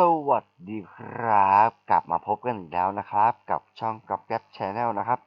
สวัสดีครับ กลับมาพบกันอีกแล้วนะครับ กับช่องกับแก๊ปชแนลนะครับ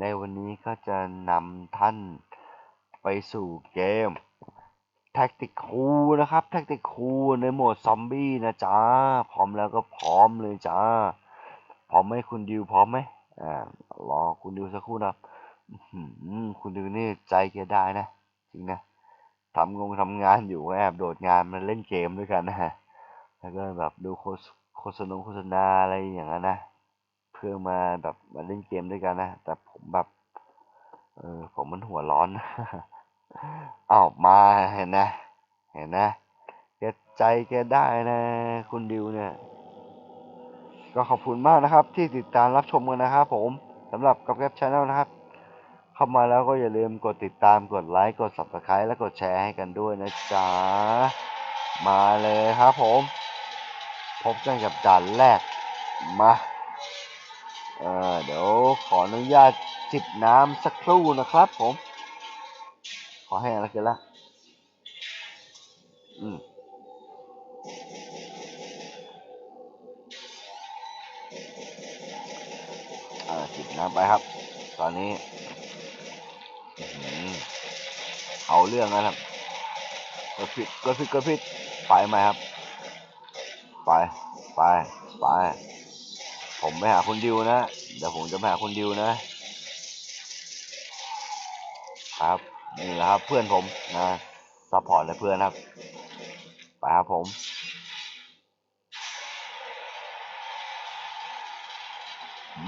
ในวันนี้ก็จะนำท่านไปสู่เกมแท็กติกคูนะครับแท็กติกคูในโหมดซอมบี้นะจ๊ะ พร้อมแล้วก็พร้อมเลยจ้าพร้อมไหมคุณดิวพร้อมไหมอ่ารอคุณดิวสักครู่นะคุณดิวนี่ใจแกได้นะ จริงนะทำงงทำงานอยู่แอบโดดงานมาเล่นเกมด้วยกันนะฮะ แล้วก็แบบดูโฆษณาโฆษณาอะไรอย่างนั้นนะเพื่อมาแบบมาเล่นเกมด้วยกันนะแต่ผมแบบเออผมมันหัวร้อนอ้าวมาเห็นนะเห็นนะแกใจแกได้นะคุณดิวเนี่ย ก็ขอบคุณมากนะครับ ที่ติดตามรับชมกันนะครับผมสำหรับกับแกปชาแนลนะครับ เข้ามาแล้วก็อย่าลืมกดติดตามกดไลค์กด subscribe และกดแชร์ให้กันด้วยนะจ๊ะมาเลยครับผม บกันกับด่านแรกมาเออเดี๋ยวขออนุญาตจิบน้ำสักครู่นะครับผม ขอให้อะไรกันละอืมเออจิบน้ำไปครับ ตอนนี้ เอาเรื่องนะครับกดผิดกดผิดกดผิดไปไหมครับ ไป ไป ไป ผมไปหาคุณดิวนะ เดี๋ยวผมจะไปหาคุณดิวนะ ครับนี่แหละครับเพื่อนผมนะซัพพอร์ตเลยเพื่อนครับ ไปครับผม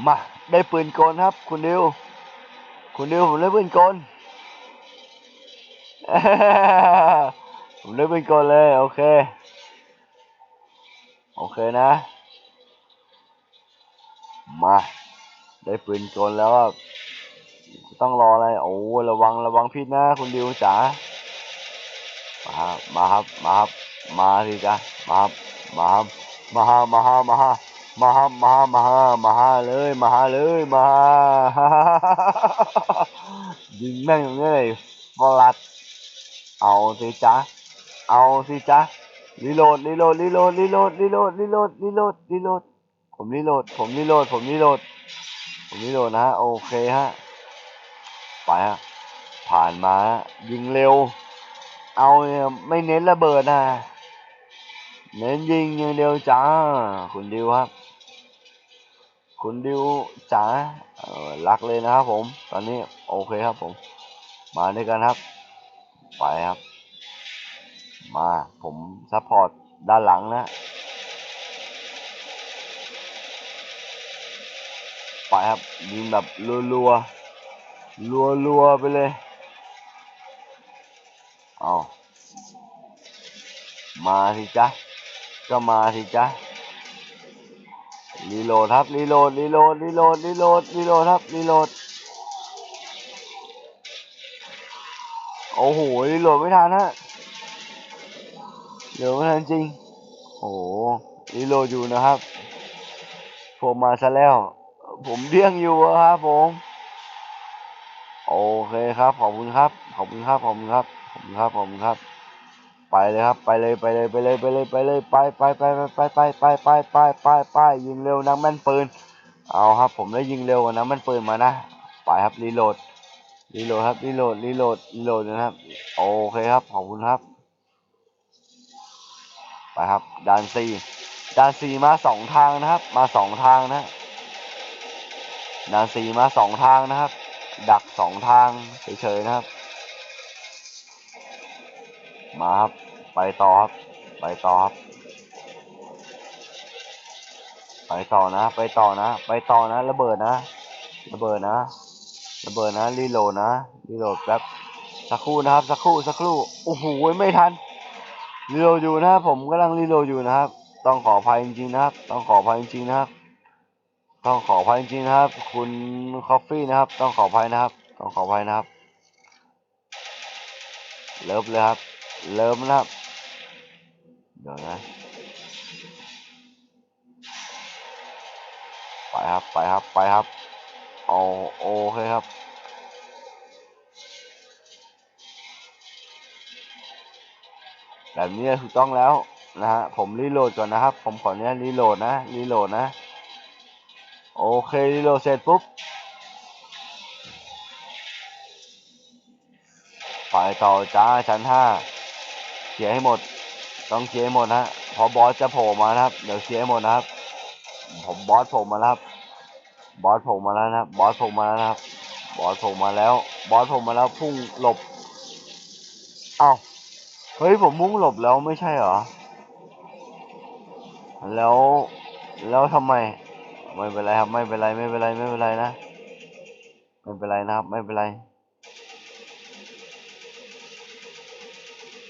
มาได้ปืนกลครับ คุณดิว คุณดิวผมได้ปืนกลผมได้ปืนกลเลย โอเค โอเคนะ มา ได้ปืนกลแล้วต้องรออะไร โอ้ระวังระวังพิษนะคุณดิวจ๋ามาครับมาครับมาครับมาสิจ้ะมาครับมาครับมาฮามาฮามาฮามาฮามาฮามาฮามาฮาเลยมาฮาเลยมาฮายิงแม่งอย่างนี้เลยฟลัดเอาสิจ้ะเอาสิจ้ะ รีโหลดรีโหลดรีโหลดรีโหลดรีโหลดรีโหลดรีโหลดรีโหลดผมรีโหลดผมรีโหลดผมรีโหลดผมรีโหลดนะฮะโอเคฮะไปฮะผ่านมายิงเร็ว เอาเนี่ยไม่เน้นระเบิดนะเน้นยิงอย่างเดียวจ้าคุณดิวครับ คุณดิวจ๋าเออรักเลยนะครับผม ตอนนี้โอเคครับผม มาด้วยกันครับ ไปครับ มาผมซัพพอร์ตด้านหลังนะ ไปครับยิงแบบรัวรัวรัวรัวๆไปเลย เอามาสิจ๊ะ ก็มาสิจ๊ะรีโหลดครับรีโหลดรีโหลดรีโหลดรีโหลดรีโหลดครับรีโหลดโอ้โหรีโหลดไม่ทันฮะ เดี๋ยวไม่ทันจริง โอ้โหรีโหลดอยู่นะครับผมมาซะแล้ว ผมเดี้ยงอยู่ครับผม โอเคครับ ขอบคุณครับ ขอบคุณครับ ขอบคุณครับ ขอบคุณครับ ขอบคุณครับ ไปเลยครับ ไปเลยไปเลยไปเลยไปเลยไปเลยไปไปไปไปไปไปไปไปไปไปยิงเร็วนักแม่นปืน เอาครับ ผมได้ยิงเร็วกว่านักแม่นปืนมานะ ไปครับรีโหลด รีโหลดครับ รีโหลด รีโหลด รีโหลดนะครับ โอเคครับ ขอบคุณครับ ไปครับด่านสี่ด่านสี่มาสองทางนะครับ มาสองทางนะด่านสี่มาสองทางนะครับ ดักสองทางเฉยๆนะครับ มาครับ ไปต่อครับ ไปต่อครับ ไปต่อนะ ไปต่อนะ ไปต่อนะ ระเบิดนะ ระเบิดนะ ระเบิดนะ รีโหลดนะ รีโหลดแป๊บสักครู่นะครับ สักครู่ สักครู่ โอ้โห ไม่ทัน รีโหลดอยู่นะครับผมกำลังรีโหลดอยู่นะครับ ต้องขออภัยจริงๆนะครับ ต้องขออภัยจริงๆนะครับ ต้องขออภัยจริงๆนะครับ คุณคอฟฟี่นะครับ ต้องขออภัยนะครับ ต้องขออภัยนะครับ เลิฟเลยครับเลิฟนะครับ เดี๋ยวนะ ไปครับ ไปครับ ไปครับ เอาโอเคครับ แบบนี้ถูกต้องแล้วนะฮะผมรีโหลดก่อนนะครับ ผมขออนุญาตรีโหลดนะรีโหลดนะ โอเครีโหลดเสร็จปุ๊บไปต่อจ้าชั้นห้าเคลียให้หมด ต้องเคลียให้หมดนะเพอบอสจะโผล่มานะครับ เดี๋ยวเคลียให้หมดนะครับ ผมบอสโผล่มาแล้วครับบอสโผล่มาแล้วนะบอสโผล่มาแล้วนะครับบอสโผล่มาแล้ว บอสโผล่มาแล้วพุ่งหลบ เอ้า เฮ้ยผมมุ่งหลบแล้วไม่ใช่เหรอ แล้วแล้วทำไม ไม่เป็นไรครับไม่เป็นไรไม่เป็นไรไม่เป็นไรนะไม่เป็นไรนะครับ ไม่เป็นไร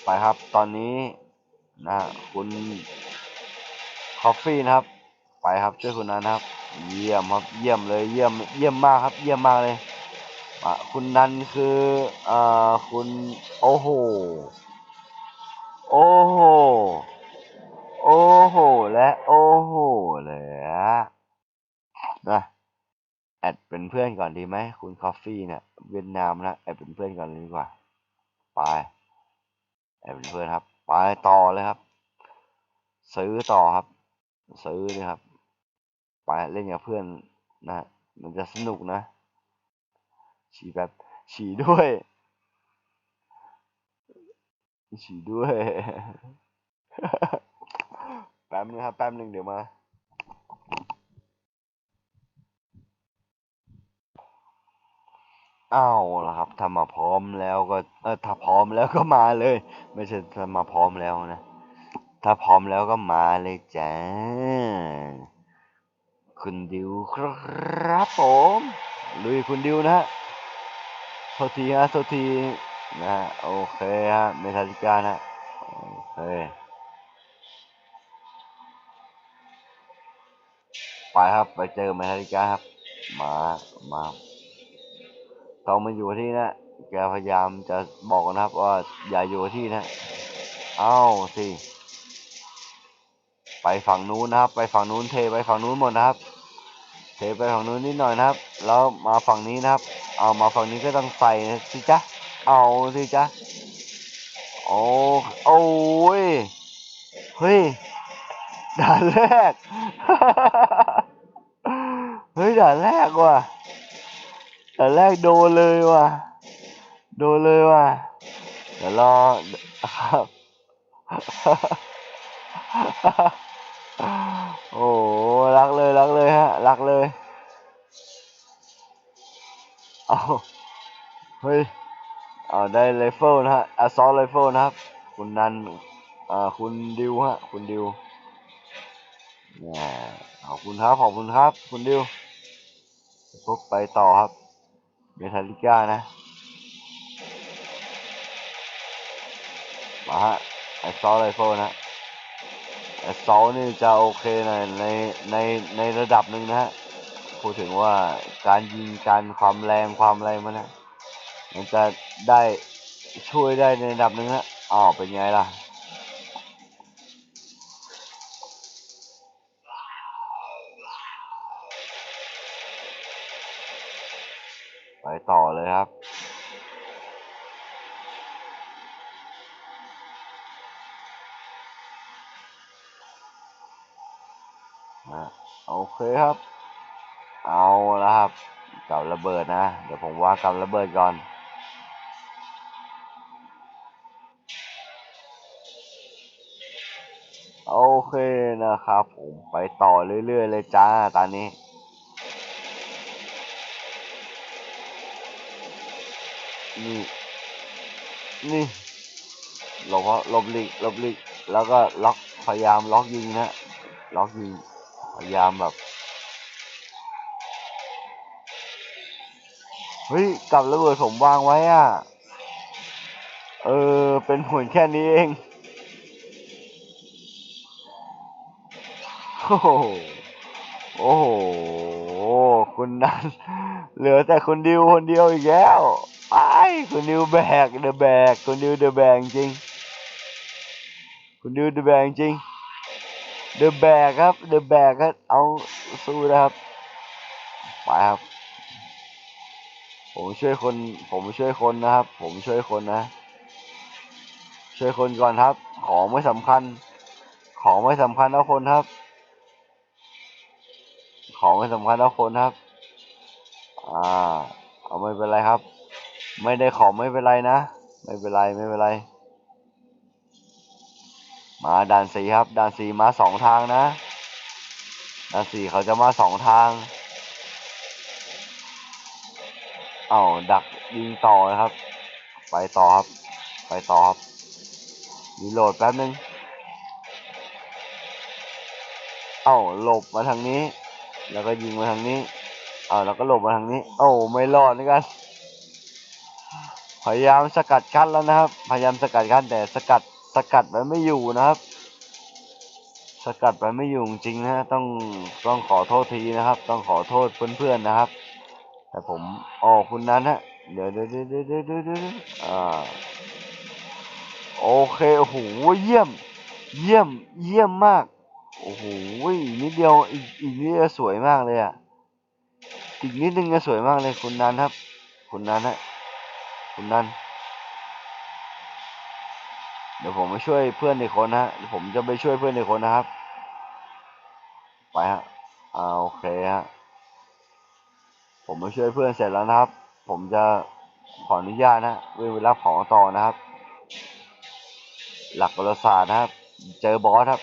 ไปครับตอนนี้นะคุณคอฟฟี่นะครับ ไปครับช่วยคุณนันนครับ เยี่ยมครับ เยี่ยมเลยเยี่ยมเยี่ยมมากครับ เยี่ยมมากเลยอะคุณนันคือเอ่อคุณโอ้โห โอ้โห โอ้โห และโอ้โหเลยอะนะแอดเป็นเพื่อนก่อนดีไหมคุณคอฟฟี่เนี่ยเวียดนามนะแอดเป็นเพื่อนก่อนเลยดีกว่า ไป แอดเป็นเพื่อนครับ ไปต่อเลยครับ ซื้อต่อครับ ซื้อเลยครับ ไปเล่นกับเพื่อนนะ มันจะสนุกนะ ฉี่แบบฉี่ด้วย ฉี่ด้วย แป๊บนึงครับ แป๊บนึงเดี๋ยวมาเอาละครับถ้ามาพร้อมแล้วก็ เออถ้าพร้อมแล้วก็มาเลย ไม่ใช่ถ้ามาพร้อมแล้วนะ ถ้าพร้อมแล้วก็มาเลยจ้าคุณดิวครับผมลุยคุณดิวนะฮะโทษทีฮะโทษที นะโอเคฮะเมทัลิกานะโอเคไปครับไปเจอเมทัลิกาครับ มามาต้องมาอยู่ที่นะแกพยายามจะบอกนะครับว่าอย่าอยู่ที่นะเอ้าสิไปฝั่งนู้นนะครับ ไปฝั่งนู้นเทไปฝั่งนู้นหมดนะครับ เทไปฝั่งนู้นนิดหน่อยนะครับ แล้วมาฝั่งนี้นะครับ เอามาฝั่งนี้ก็ต้องใส่สิจ๊ะ เอาสิจ๊ะโอ้โอ้ยเฮ้ยด่านแรก เฮ้ยด่านแรกว่ะด่านแรกโดนเลยว่ะ โดนเลยว่ะ เดี๋ยวรอครับโอ้รักเลยรักเลยฮะ รักเลย เอาเฮ้ย เอาได้ไรเฟิลนะฮะอซอลไรเฟิลนะครับ คุณนันอ่าคุณดิวฮะ คุณดิวเนี่ยขอบคุณครับ ขอบคุณครับ คุณดิวปุ๊บไปต่อครับ เมทัลลิก้านะ มาฮะไอซอลไรเฟิลนะไอซอลนี่จะโอเคในในในในระดับหนึ่งนะฮะ พูดถึงว่าการยิงการความแรงความอะไรมันนะ มันจะได้ช่วยได้ในระดับหนึ่งนะอ๋อเป็นไงล่ะไปต่อเลยครับโอเคครับ เอาละครับกับระเบิดนะ เดี๋ยวผมว่ากับระเบิดก่อน โอเคนะครับ ผมไปต่อเรื่อย ๆ เลยจ้าตอนนี้ นี่ นี่หลบหลบหลีกหลบหลีกแล้วก็ล็อกพยายามล็อกยิงนะล็อกยิงพยายามแบบเฮ้ยกับระเบิดผมวางไว้อะ เออ เป็นผลแค่นี้เอง โอ้โห โอ้โห คุณนันเหลือแต่คนดิวคนเดียวอีกแล้วไอ้คุณดิวแบกเดอะแบกคุณดิวเดอะแบกจริง คุณดิวเดอะแบกจริง เดอะแบกครับ เดอะแบกครับ เอาสู้นะครับ ไปครับ ผมช่วยคน ผมช่วยคนนะครับ ผมช่วยคนนะ ช่วยคนก่อนครับ ของไม่สำคัญ ของไม่สำคัญเท่าคนครับ ของไม่สำคัญเท่าคนครับ อ่า เอาไม่เป็นไรครับ ไม่ได้ของไม่เป็นไรนะ ไม่เป็นไรไม่เป็นไร มาด่านสีครับ ด่านสีมาสองทางนะด่านสีเขาจะมาสองทาง เอ้าดักยิงต่อนะครับ ไปต่อครับ ไปต่อครับรีโหลดแป๊บนึง เอ้าหลบมาทางนี้ แล้วก็ยิงมาทางนี้เอาแล้วก็หลบมาทางนี้ โอ้ไม่รอดด้วยกัน พยายามสกัดกั้นแล้วนะครับ พยายามสกัดกั้นแต่สกัดสกัดไว้ไม่อยู่นะครับ สกัดไว้ไม่อยู่จริงๆนะต้องต้องขอโทษทีนะครับ ต้องขอโทษเพื่อนๆนะครับ แต่ผมอ๋อคุณนั้นฮะเดี๋ยวเดี๋ยวเดี๋ยวเดี๋ยวเดี๋ยวเดี๋ยวเดี๋ยวอ่าโอเคโอ้โหเยี่ยม เยี่ยมเยี่ยมมาก โอ้โหนิดเดียวอีกอีกนิดเดียวสวยมากเลยอะอีกนิดนึงจะสวยมากเลยคุณนันครับ คุณนันฮะคุณนันเดี๋ยวผมไปช่วยเพื่อนอีกคนนะฮะเดี๋ยวผมจะไปช่วยเพื่อนอีกคนนะครับ ไปฮะอ่าโอเคฮะผมมาช่วยเพื่อนเสร็จแล้วนะครับ ผมจะขออนุญาตนะเวลาของต่อนะครับ หลักประวัติศาสตร์นะครับ เจอบอสครับ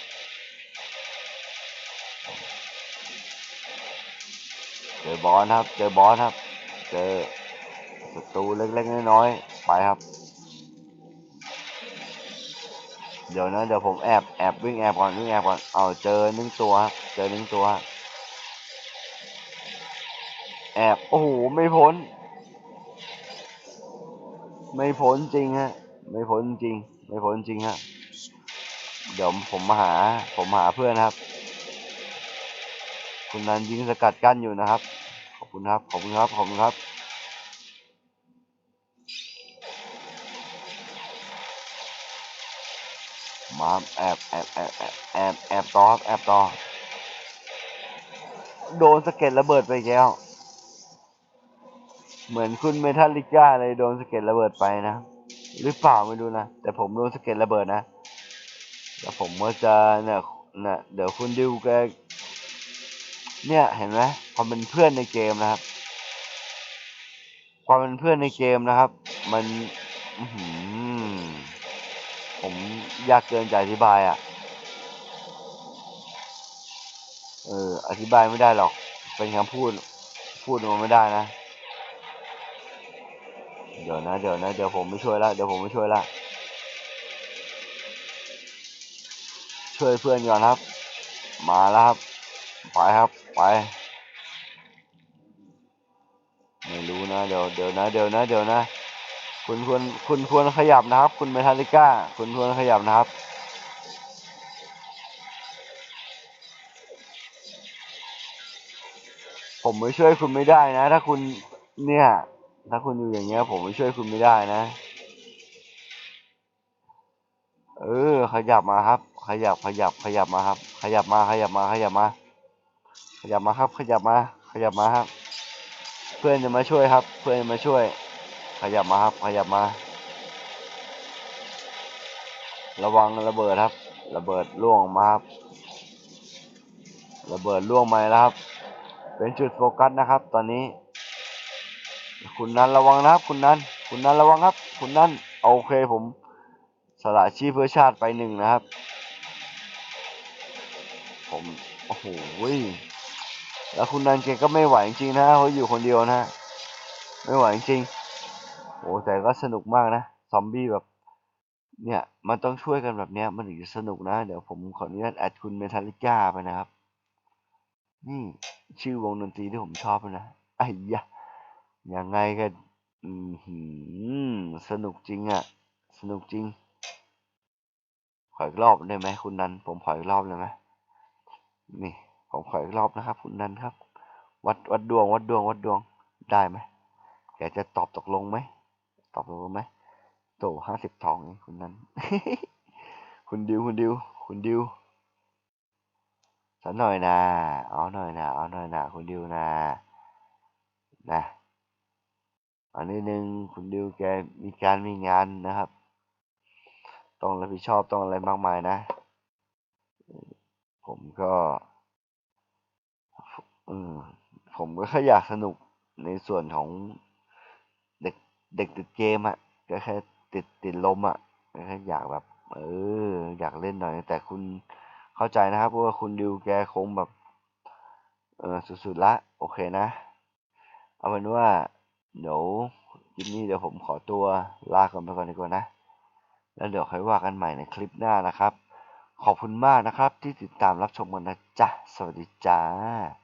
เจอบอสครับ เจอบอสครับ เจอศัตรูเล็กๆน้อยๆไปครับ เดี๋ยวนะเดี๋ยวผมแอบแอบวิ่งแอบก่อนวิ่งแอบก่อนเอาเจอหนึ่งตัวครับเจอหนึ่งตัว แอบโอ้โหไม่พ้น ไม่พ้นจริงฮะไม่พ้นจริง ไม่พ้นจริงฮะเดี๋ยวผมมาหาผมหาเพื่อนครับ คุณนั้นยิงสกัดกั้นอยู่นะครับ ขอบคุณครับ ขอบคุณครับ ขอบคุณครับ มาแอบแอบแอบแอบแอบแอบต่อครับแอบต่อ โดนสะเก็ดระเบิดไปแล้ว เหมือนคุณเมทัลลิก้าเลยโดนสะเก็ดระเบิดไปนะ หรือเปล่าไม่รู้นะ แต่ผมโดนสะเก็ดระเบิดนะ แล้วผมก็จะเนี่ยเนี่ยเดี๋ยวคุณดิวแก เนี่ยเห็นไหมความเป็นเพื่อนในเกมนะครับ ความเป็นเพื่อนในเกมนะครับ มันผมยากเกินจะอธิบายอะ เออ อธิบายไม่ได้หรอก เป็นคำพูด พูดออกมาไม่ได้นะ เดี๋ยวนะ เดี๋ยวนะ เดี๋ยวผมไม่ช่วยละ เดี๋ยวผมไม่ช่วยละ ช่วยเพื่อนก่อนครับ มาแล้วครับไปครับ ไป ไม่รู้นะ เดี๋ยวเดี๋ยวนะ เดี๋ยวนะ เดี๋ยวนะ คุณควรคุณควรขยับนะครับ คุณเมทัลลิก้า คุณควรขยับนะครับผมไม่ช่วยคุณไม่ได้นะ ถ้าคุณเนี่ย ถ้าคุณอยู่อย่างเงี้ย ผมไม่ช่วยคุณไม่ได้นะ เออ ขยับมาครับ ขยับขยับขยับมาครับ ขยับมาขยับมาขยับมา ยับมาครับ ขยับมา ขยับมาครับ เพื่อนจะมาช่วยครับ เพื่อนจะมาช่วย ขยับมาครับ ขยับมา ระวังระเบิดครับ ระเบิดล่วงมาครับ ระเบิดล่วงมาแล้วครับ เป็นจุดโฟกัสนะครับ ตอนนี้ คุณนันระวังนะครับ คุณนันคุณนันระวังครับ คุณนันโอเคผมสละชีพเพื่อชาติไปหนึ่งนะครับ ผม โอ้โห แล้วคุณนันเกก็ไม่ไหวจริงนะเขาอยู่คนเดียวนะไม่ไหวจริงโอ้แต่ก็สนุกมากนะซอมบี้แบบ เนี่ย มันต้องช่วยกันแบบเนี้ย มันถึงจะสนุกนะ เดี๋ยวผมขออนุญาตแอดคุณเมทัลลิก้าไปนะครับ นี่ชื่อวงดนตรีที่ผมชอบนะไอ้ยะยังไงกันอืมสนุกจริงอะ่ะ สนุกจริง ขออีกรอบได้ไหมคุณนันผมขออีกรอบเลยไหมนี่ ผมขออีกรอบนะครับ คุณนันครับ วัดวัดดวง วัดดวง วัดดวงได้ไหมแกจะตอบตกลงไหมตอบตกลงไหมโตห้าสิบทองเองคุณนันคุณดิวคุณดิวคุณดิวสักหน่อยนะเอาหน่อยนะเอาหน่อยนะคุณดิวนะนะอันนี้หนึ่งคุณดิวแกมีการมีงานนะครับ ต้องรับผิดชอบต้องอะไรมากมายนะ ผมก็ อืมผมก็แค่อยากสนุกในส่วนของเด็กเด็กติดเกมอะก็แค่ติดติดลมอะก็แค่อยากแบบ เออ อยากเล่นหน่อย แต่คุณเข้าใจนะครับว่าคุณดิวแกคงแบบ เออสุดๆละ โอเคนะ เอาเป็นว่าเดี๋ยวคลิปนี้เดี๋ยวผมขอตัวลากันไปก่อนดีกว่านะ แล้วเดี๋ยวค่อยว่ากันใหม่ในคลิปหน้านะครับ ขอบคุณมากนะครับที่ติดตามรับชมกันนะจ๊ะ สวัสดีจ้า